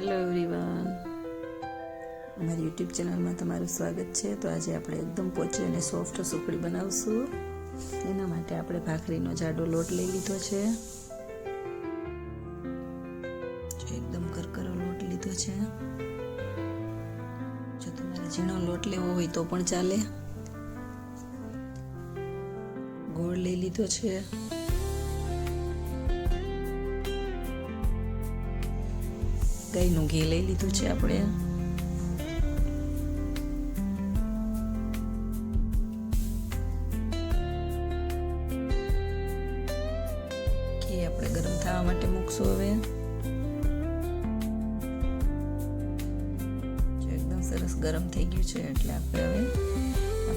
Hello everyone. અમારી YouTube ચેનલમાં તમારું સ્વાગત છે. તો આજે આપણે એકદમ પોચી અને સોફ્ટ સુખડી બનાવશું. એના માટે આપણે ભાખરીનો જાડો લોટ લઈ લીધો છે. એકદમ કરકરો લોટ લીધો છે. જો તમારે ઝીણો લોટ લેવો હોય તો પણ ચાલે. ગોળ લઈ લીધો છે. ગાયનું ઘી લઈ લીધું છે આપણે. ઘી આપણે ગરમ થવા માટે મૂકશું હવે. એકદમ સરસ ગરમ થઈ ગયું છે એટલે આપણે હવે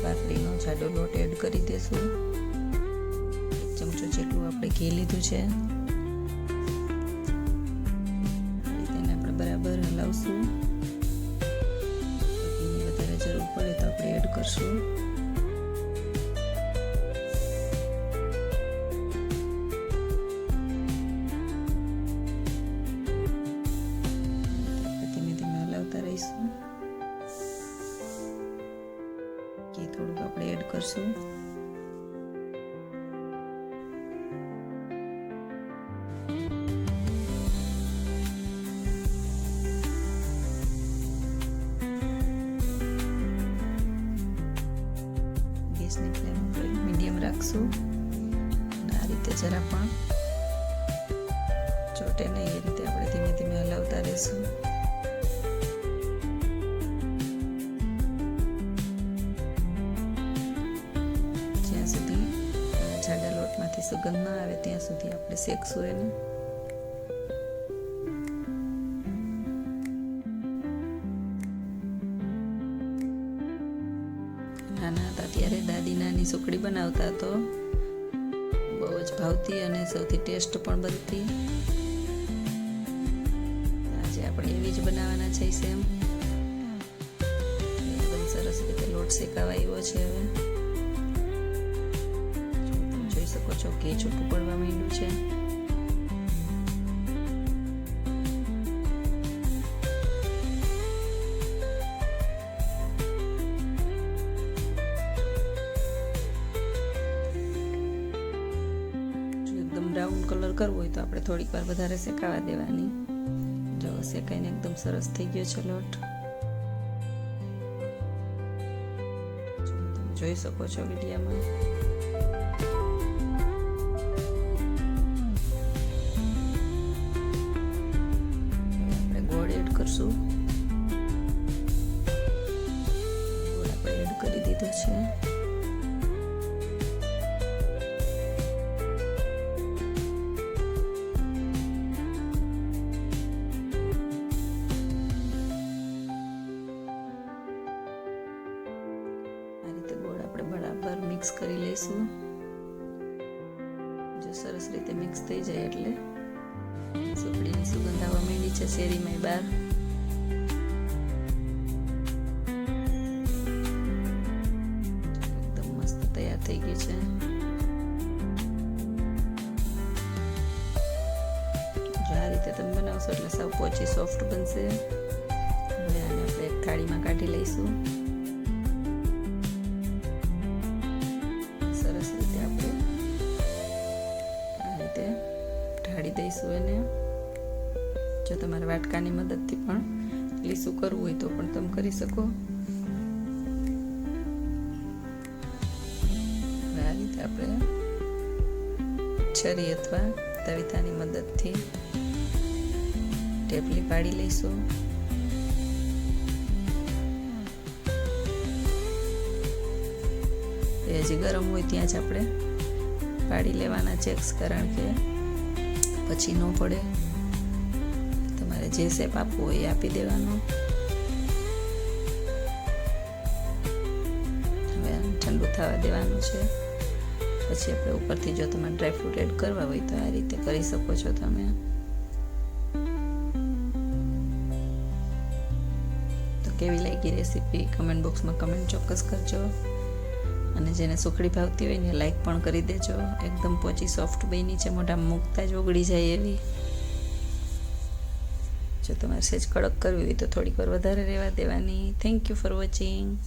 ભાખરીનો જાડો લોટ એડ કરી દઈશું ચમચો જેટલું આપણે ઘી લીધું છે. બરાબર હલાવશું. ઘીની વધારે જરૂર પડે તો આપણે એડ કરશું. ધીમે ધીમે હલાવતા રહીશું. કે થોડુંક આપણે એડ કરશું. ગેસની ફ્લેમ આપણે મીડિયમ રાખશું અને આ રીતે જરા પણ ચોટે નહીં, એ રીતે આપણે ધીમે ધીમે હલાવતા રહીશું. જ્યાં સુધી જાડા લોટમાંથી સુગંધ ના આવે, ત્યાં સુધી આપણે શેકશું એને. નાના હતા ત્યારે દાદી નાની સુખડી બનાવતા તો બહુ જ ભાવતી અને સૌથી ટેસ્ટ પણ બનતી. આજે આપણે એવી જ બનાવવાના છે સેમ. એકદમ સરસ રીતે લોટ શેકાવા આવ્યો છે હવે. જોઈ શકો છો કે છૂટું પડવા માંડ્યું છે. કરવો હોય તો આપણે થોડીક વાર વધારે શેકાવા દેવાની. જો શેકાઈને એકદમ સરસ થઈ ગયો છે લોટ. જોઈ શકો છો વિડીયામાં. કરશું. આપણે એડ કરી દીધો છે. આ રીતે ગોળ આપણે બરાબર મિક્સ કરી લઈશું. જો સરસ રીતે મિક્સ થઈ જાય એટલે સુખડીની સુગંધ આવવા માંડી છે શેરીમાં બહાર. એકદમ મસ્ત તૈયાર થઈ ગઈ છે. જો આ રીતે તમે બનાવશો એટલે સાવ પોચી સોફ્ટ બનશે. હવે આને આપણે એક થાળીમાં કાઢી લઈશું. ઢાળી એને. જો તમારે વાટકાની મદદથી પણ લીસું કરવું હોય તો પણ તમે કરી શકો. આ રીતે આપણે છરી અથવા તવિતાની મદદથી ટેપલી પાડી લઈશું. હજી ગરમ હોય ત્યાં જ આપણે પાડી લેવાના ચેક્સ કારણ કે પછી ન પડે. તમારે જે શેપ આપવો એ આપી દેવાનો. હવે ઠંડુ થવા દેવાનું છે. પછી આપણે ઉપરથી જો તમારે ડ્રાયફ્રૂટ એડ કરવા હોય તો આ રીતે કરી શકો છો તમે. તો કેવી લાગી રેસીપી કમેન્ટ બોક્સમાં કમેન્ટ ચોક્કસ કરજો. અને જેને સુખડી ભાવતી હોય ને લાઈક પણ કરી દેજો. એકદમ પોચી સોફ્ટ બની છે મોઢામાં મૂકતા જ ઓગળી જાય એવી. જો તમારે સહેજ કડક કરવી હોય તો થોડીક વાર વધારે રહેવા દેવાની. Thank you for watching